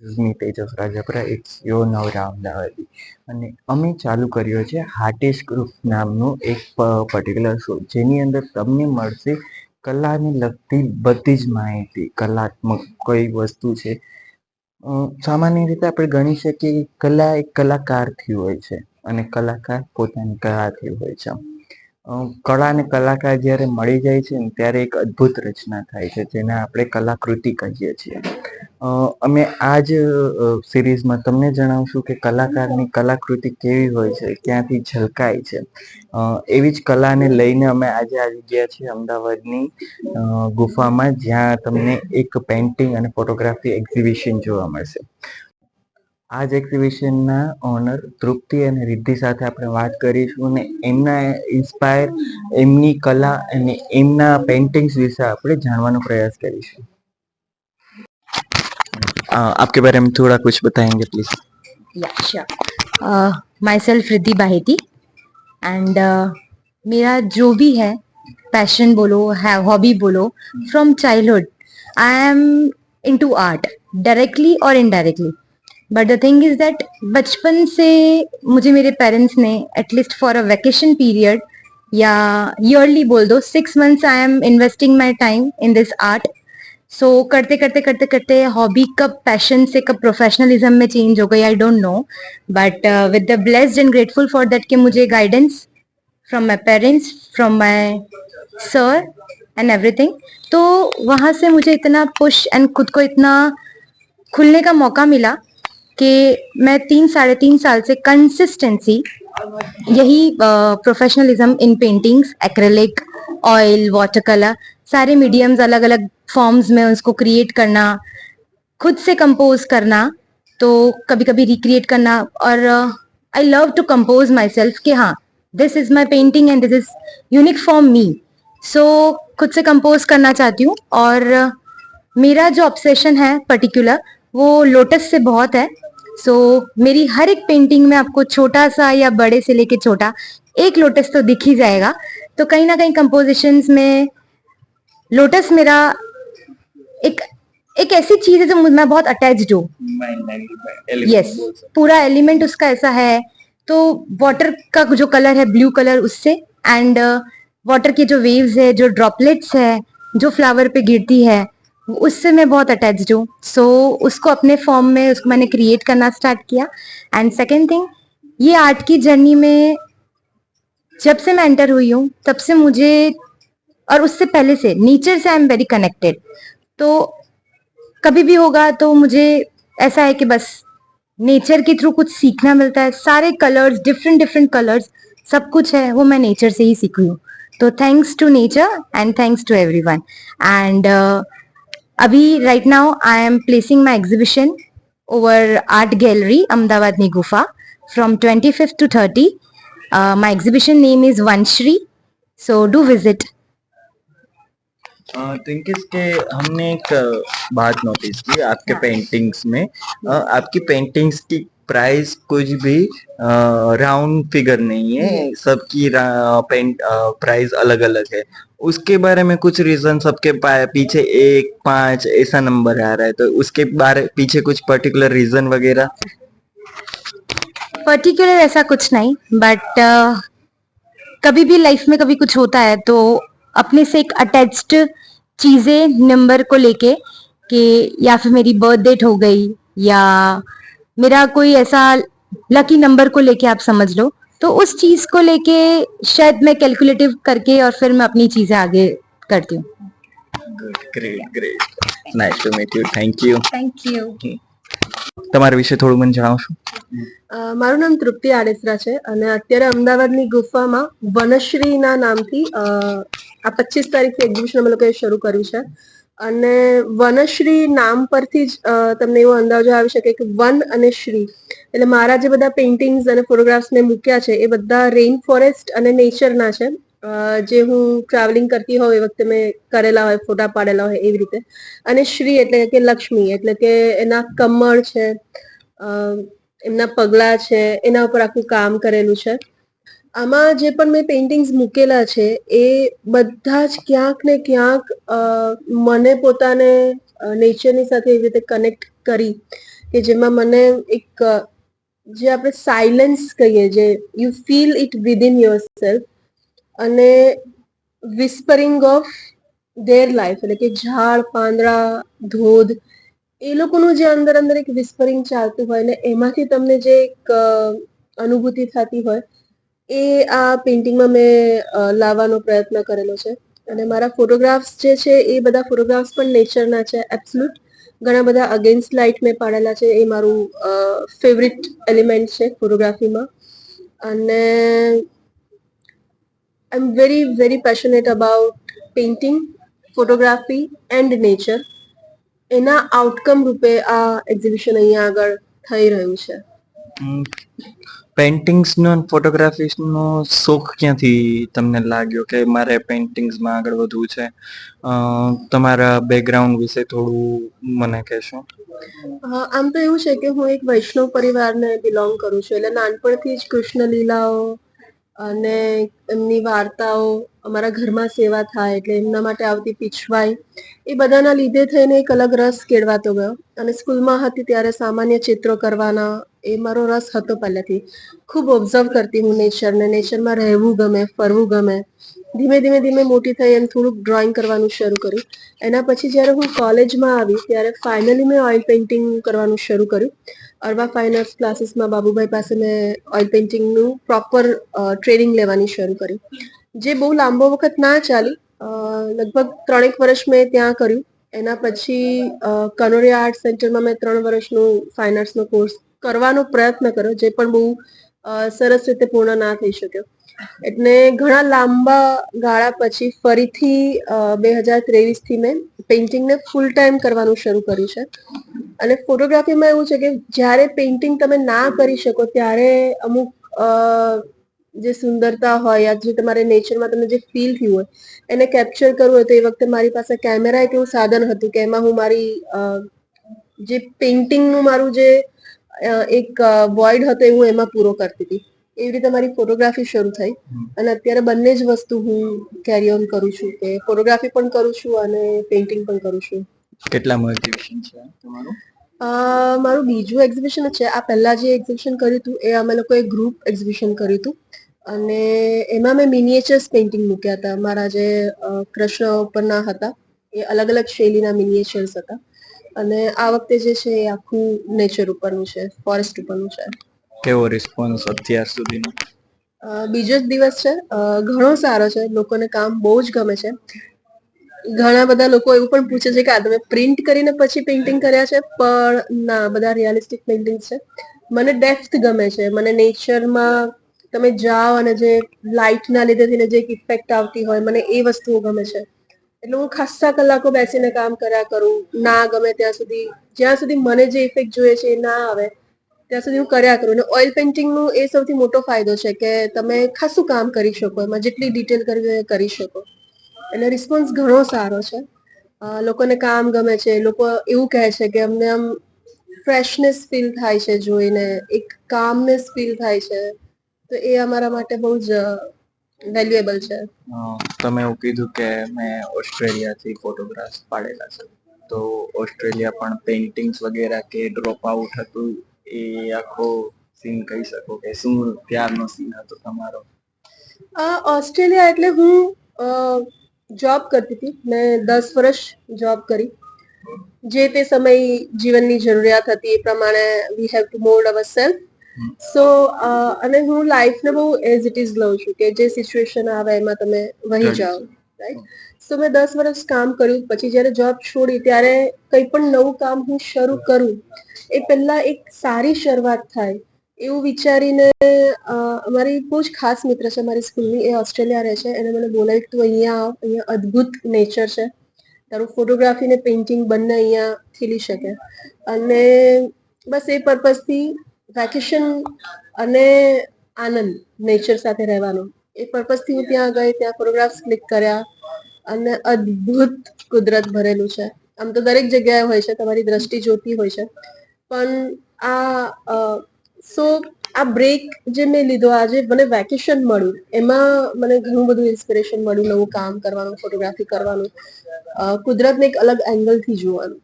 Me Tejas Rajpara it's your નવરા અમદાવાદી અને અમે ચાલુ કર્યો છે હાર્ટિસ્ટ ગ્રુપ નામનું એક પર્ટિક્યુલર શો જેની અંદર તમને મળશે કલાને લગતી બધી જ માહિતી, કલાત્મક કઈ વસ્તુ છે. સામાન્ય રીતે આપણે ગણી શકીએ કે કલા એક કલાકારથી હોય છે અને કલાકાર પોતાની કલાથી હોય છે. કળા અને કલાકાર જ્યારે મળી જાય છે ને ત્યારે એક અદ્ભુત રચના થાય છે જેને આપણે કલાકૃતિ કહીએ છીએ. અમે આ જ સિરીઝમાં તમને જણાવશું કે કલાકારની કલાકૃતિ કેવી હોય છે, ક્યાંથી ઝલકાય છે. એવી જ કલાને લઈને અમે આજે આવી ગયા છીએ અમદાવાદની ગુફામાં જ્યાં તમને એક પેઇન્ટિંગ અને ફોટોગ્રાફી એક્ઝિબિશન જોવા મળશે. આ જ એક્ઝિબિશનના ઓનર તૃપ્તિ અને રિદ્ધિ સાથે આપણે વાત કરીશું અને એમના ઇન્સ્પાયર એમની કલા અને એમના પેઇન્ટિંગ્સ વિશે આપણે જાણવાનો પ્રયાસ કરીશું. आपके बारे में थोड़ा कुछ बताएंगे प्लीज या sure myself Riddhi Baheti and मेरा जो भी है पैशन बोलो है हॉबी बोलो from childhood I am into art directly और indirectly but the thing is that बचपन से मुझे मेरे पेरेंट्स ने at least for a vacation period या ईयरली बोल दो six months I am investing my time in this art so so, करते करते करते करते हॉबी कब पैशन से कब प्रोफेशनलिज्म में चेंज हो गई I don't know but with the blessed and grateful for that कि मुझे guidance from my parents from my sir and everything तो वहाँ से मुझे इतना पुश एंड खुद को इतना खुलने का मौका मिला कि मैं तीन साढ़े तीन साल से कंसिस्टेंसी यही professionalism in paintings acrylic oil water colour सारे मीडियम्स अलग अलग फॉर्म्स में उसको क्रिएट करना खुद से कंपोज करना तो कभी कभी रिक्रिएट करना और I love to compose myself कि हाँ this is my painting and this is unique for me so खुद से कंपोज करना चाहती हूँ और uh, मेरा जो ऑब्सेशन है पर्टिकुलर वो लोटस से बहुत है। सो so, मेरी हर एक पेंटिंग में आपको छोटा सा या बड़े से लेके छोटा एक लोटस तो दिख ही जाएगा। तो कहीं ना कहीं कंपोजिशंस में लोटस मेरा एक एक ऐसी चीज़ है जो मैं बहुत अटैच्ड हूँ। यस पूरा एलिमेंट उसका ऐसा है। तो वाटर का जो कलर है ब्लू कलर उससे एंड वाटर के जो वेव्स है जो ड्रॉपलेट्स है जो फ्लावर पे गिरती है उससे मैं बहुत अटैच्ड हूँ। सो so, उसको अपने फॉर्म में उसको मैंने क्रिएट करना स्टार्ट किया। एंड सेकेंड थिंग ये आर्ट की जर्नी में जब से मैं एंटर हुई हूँ तब से मुझे और उससे पहले से नेचर से आई एम वेरी कनेक्टेड तो कभी भी होगा तो मुझे ऐसा है कि बस नेचर के थ्रू कुछ सीखना मिलता है। सारे कलर्स डिफरेंट डिफरेंट कलर्स सब कुछ है, वो मैं नेचर से ही सीखी हूँ। तो thanks to nature and thanks to everyone and अभी right now I am placing my exhibition over art gallery Ahmedabad knee Gufa from twenty fifth to thirty my exhibition name is Vanshree so do visit थिंकिस के हमने एक बात notice की आपके paintings में। आपकी paintings की प्राइस कुछ भी राउंड फिगर नहीं है। सबकी पेंट प्राइस अलग अलग है। उसके बारे में कुछ रीजन सबके पीछे एक पाँच ऐसा नंबर आ रहा है तो उसके बारे पीछे कुछ पर्टिकुलर रीजन वगैरह? पर्टिकुलर ऐसा कुछ नहीं बट कभी भी लाइफ में कभी कुछ होता है तो अपने से एक अटैच्ड चीजें नंबर को लेके कि या फिर मेरी बर्थ डेट हो गई या मेरा कोई ऐसा लकी नंबर को लेके आप समझ लो तो उस चीज को लेके शायद मैं कैलकुलेटिव करके और फिर मैं अपनी चीजें आगे करती हूँ good great great nice to meet you thank you thank you તમારા વિશે થોડું મને જણાવશો અ, મારું નામ તૃપ્તિ આડેસરા છે અને અત્યારે અમદાવાદની ગુફામાં વનશ્રીના નામથી અ, આ પચીસ તારીખથી એક્ઝિબિશન અમે લોકોએ શરૂ કર્યું છે. અને વનશ્રી નામ પરથી જ તમને એવો અંદાજો આવી શકે કે વન અને શ્રી, એટલે મારા જે બધા પેઇન્ટિંગ્સ અને ફોટોગ્રાફ્સ મેં મૂક્યા છે, એ બધા રેઇન ફોરેસ્ટ અને નેચરના છે. જે હું ટ્રાવેલિંગ કરતી હોઉં એ વખતે મેં કરેલા હોય, ફોટા પાડેલા હોય એવી રીતે. અને શ્રી એટલે કે લક્ષ્મી, એટલે કે એના કમળ છે એમના પગલા છે, એના ઉપર આખું કામ કરેલું છે. આમાં જે પણ મેં પેઇન્ટિંગ્સ મૂકેલા છે, એ બધા જ ક્યાંક ને ક્યાંક મને પોતાને નેચરની સાથે એવી રીતે કનેક્ટ કરી કે જેમાં મને એક જે આપણે સાયલન્સ કહીએ, જે you feel it within yourself અને વિસ્પરિંગ ઓફ ધેર લાઈફ એટલે કે ઝાડ, પાંદડા, ધોધ, એ લોકોનું જે અંદર અંદર એક વિસ્પરિંગ ચાલતું હોય ને, એમાંથી તમને જે એક અનુભૂતિ થતી હોય એ આ પેઇન્ટિંગમાં મેં લાવવાનો પ્રયત્ન કરેલો છે. અને મારા ફોટોગ્રાફ્સ જે છે, એ બધા ફોટોગ્રાફ્સ પણ નેચરના છે એબ્સલ્યુટ ઘણા બધા અગેન્સ્ટ લાઇટ મેં પાડેલા છે, એ મારું ફેવરિટ એલિમેન્ટ છે ફોટોગ્રાફીમાં અને I am very very passionate about painting photography and nature એના આઉટકમ રૂપે આ એક્ઝિબિશન અહીંયા આગળ થઈ રહ્યું છે. પેઇન્ટિંગ્સનો અને ફોટોગ્રાફીનો શોખ ક્યાંથી તમને લાગ્યો કે મારે પેઇન્ટિંગ્સમાં આગળ વધવું છે? તમારા બેકગ્રાઉન્ડ વિશે થોડું મને કહેશો. આમ તો એવું છે કે હું એક વૈષ્ણવ પરિવારને બિલોંગ કરું છું. એટલે નાનપણથી જ કૃષ્ણ લીલાઓ અને એમની વાર્તાઓ અમારા ઘરમાં સેવા થાય એટલે એમના માટે આવતી પીછવાઈ, એ બધાના લીધે થઈને એક અલગ રસ કેળવાતો ગયો. અને સ્કૂલમાં હતી ત્યારે સામાન્ય ચિત્રો કરવાના એ મારો રસ હતો પહેલેથી. ખૂબ ઓબ્ઝર્વ કરતી હું નેચરને નેચરમાં રહેવું ગમે, ફરવું ગમે. ધીમે ધીમે ધીમે મોટી થઈ એમ થોડુંક ડ્રોઈંગ કરવાનું શરૂ કર્યું. એના પછી જ્યારે હું કોલેજમાં આવી, ત્યારે ફાઇનલી મેં ઓઇલ પેઇન્ટિંગ કરવાનું શરૂ કર્યું. અર્વા ફાઇન આર્ટ્સ ક્લાસીસમાં બાબુભાઈ પાસે મેં ઓઇલ પેઇન્ટિંગનું પ્રોપર ટ્રેનિંગ લેવાની શરૂ કરી. જે બહુ લાંબો વખત ના ચાલી લગભગ ત્રણેક વર્ષ મેં ત્યાં કર્યું. એના પછી કનોરિયા આર્ટ સેન્ટરમાં મેં ત્રણ વર્ષનું ફાઇન આર્ટ્સનો કોર્સ કરવાનો પ્રયત્ન કર્યો, જે પણ બહુ સરસ રીતે પૂર્ણ ના થઈ શક્યો. એટલે ઘણા લાંબા ગાળા પછી ફરીથી બે હજાર ત્રેવીસથી મેં પેઇન્ટિંગને ફૂલ ટાઈમ કરવાનું શરૂ કર્યું છે. અને ફોટોગ્રાફીમાં એવું છે કે જ્યારે પેઇન્ટિંગ તમે ના કરી શકો ત્યારે અમુક જે સુંદરતા હોય યા જે તમારે નેચરમાં તમને જે ફીલ થયું હોય, એને કેપ્ચર કરવું હોય તો એ વખતે મારી પાસે કેમેરા એક એવું સાધન હતું કે એમાં હું મારી જે પેઇન્ટિંગનું મારું જે એક વોઇડ હતો એ હું એમાં પૂરો કરતી હતી. એવી રીતે મારી ફોટોગ્રાફી શરૂ થઈ. અને અત્યારે બંને જ વસ્તુ હું કેરી ઓન કરું છું. કે ફોટોગ્રાફી પણ કરું છું અને પેઇન્ટિંગ પણ કરું છું. કેટલા એક્ઝિબિશન છે તમારું? મારું બીજું એક્ઝિબિશન છે. આ પહેલા જે એક્ઝિબિશન કર્યું હતું એ અમે લોકોએ ગ્રુપ એક્ઝિબિશન કર્યું હતું. અને એમાં મેં મિનિએચર્સ પેઇન્ટિંગ મૂક્યા હતા. મારા જે કૃષ્ણ ઉપરના હતા એ અલગ અલગ શૈલીના મિનિએચર્સ હતા. અને આ વખતે જે છે એ આખું નેચર ઉપરનું છે ફોરેસ્ટ ઉપરનું છે. કેવો રિસ્પોન્સ અત્યાર સુધીનો? બીજો જ દિવસ છે. ઘણો સારો છે. લોકોને કામ બહુ જ ગમે છે. ઘણા બધા લોકો એવું પણ પૂછે છે કે આ તમે પ્રિન્ટ કરીને પછી પેઇન્ટિંગ કર્યા છે? પણ ના, બધા રિયાલિસ્ટિક પેઇન્ટિંગ છે. મને ડેપ્થ ગમે છે. મને નેચરમાં તમે જાઓ અને જે લાઇટના લીધે થઈને જે ઇફેક્ટ આવતી હોય, મને એ વસ્તુઓ ગમે છે. એટલે હું ખાસ્સા કલાકો બેસીને કામ કર્યા કરું. ના ગમે ત્યાં સુધી, જ્યાં સુધી મને જે ઇફેક્ટ જોઈએ છે એ ના આવે ત્યાં સુધી હું કર્યા કરું. અને ઓઇલ પેઇન્ટિંગનું એ સૌથી મોટો ફાયદો છે કે તમે ખાસું કામ કરી શકો, એમાં જેટલી ડિટેલ કરવી હોય કરી શકો. એટલે રિસ્પોન્સ ઘણો સારો છે. લોકોને કામ ગમે છે, લોકો એવું કહે છે કે અમને આમ ફ્રેશનેસ ફીલ થાય છે જોઈને, એક કામનેસ ફીલ થાય છે. તો એ અમારા માટે બહુ જ વેલ્યુએબલ છે. તમે એવું કીધું કે મેં ઓસ્ટ્રેલિયાથી ફોટોગ્રાફ્સ પાડેલા છે. તો ઓસ્ટ્રેલિયા પણ પેઇન્ટિંગ્સ વગેરે કે ડ્રોપ આઉટ હતું એ આખો સીન કહી શકો કે શું ત્યારનો સીન હતો તમારો? ઓસ્ટ્રેલિયા એટલે હું જોબ કરતી હતી. મેં દસ વર્ષ જોબ કરી. જે તે સમય જીવનની જરૂરિયાત હતી એ પ્રમાણે we have to mould ourself so અને હું લાઈફને બહુ એઝ ઇટ ઇઝ લઉં છું કે જે સિચ્યુએશન આવે એમાં તમે વહી જાઓ. રાઈટ તો મેં દસ વર્ષ કામ કર્યું. પછી જ્યારે જોબ છોડી ત્યારે કંઈ પણ નવું કામ હું શરૂ કરું, એ પહેલા એક સારી શરૂઆત થાય એવું વિચારીને અમારી બહુ જ ખાસ મિત્ર છે મારી સ્કૂલની, એ ઓસ્ટ્રેલિયા રહે છે. એને મને બોલાવી કે તું અહીંયા અહીંયા અદ્ભુત નેચર છે. તારું ફોટોગ્રાફી ને પેઇન્ટિંગ બંને અહીંયા ખીલી શકે. અને બસ એ પર્પઝથી વેકેશન અને આનંદ નેચર સાથે રહેવાનો. એ પર્પઝથી હું ત્યાં ગઈ, ત્યાં ફોટોગ્રાફ્સ ક્લિક કર્યા અને અદ્ભુત કુદરત ભરેલું છે. આમ તો દરેક જગ્યાએ હોય છે, તમારી દ્રષ્ટિ જોતી હોય છે. પણ આ સો આ બ્રેક જે મેં લીધો આજે મને વેકેશન મળ્યું, એમાં મને ઘણું બધું ઇન્સ્પિરેશન મળ્યું, નવું કામ કરવાનું ફોટોગ્રાફી કરવાનું કુદરતને એક અલગ એંગલથી જોવાનું.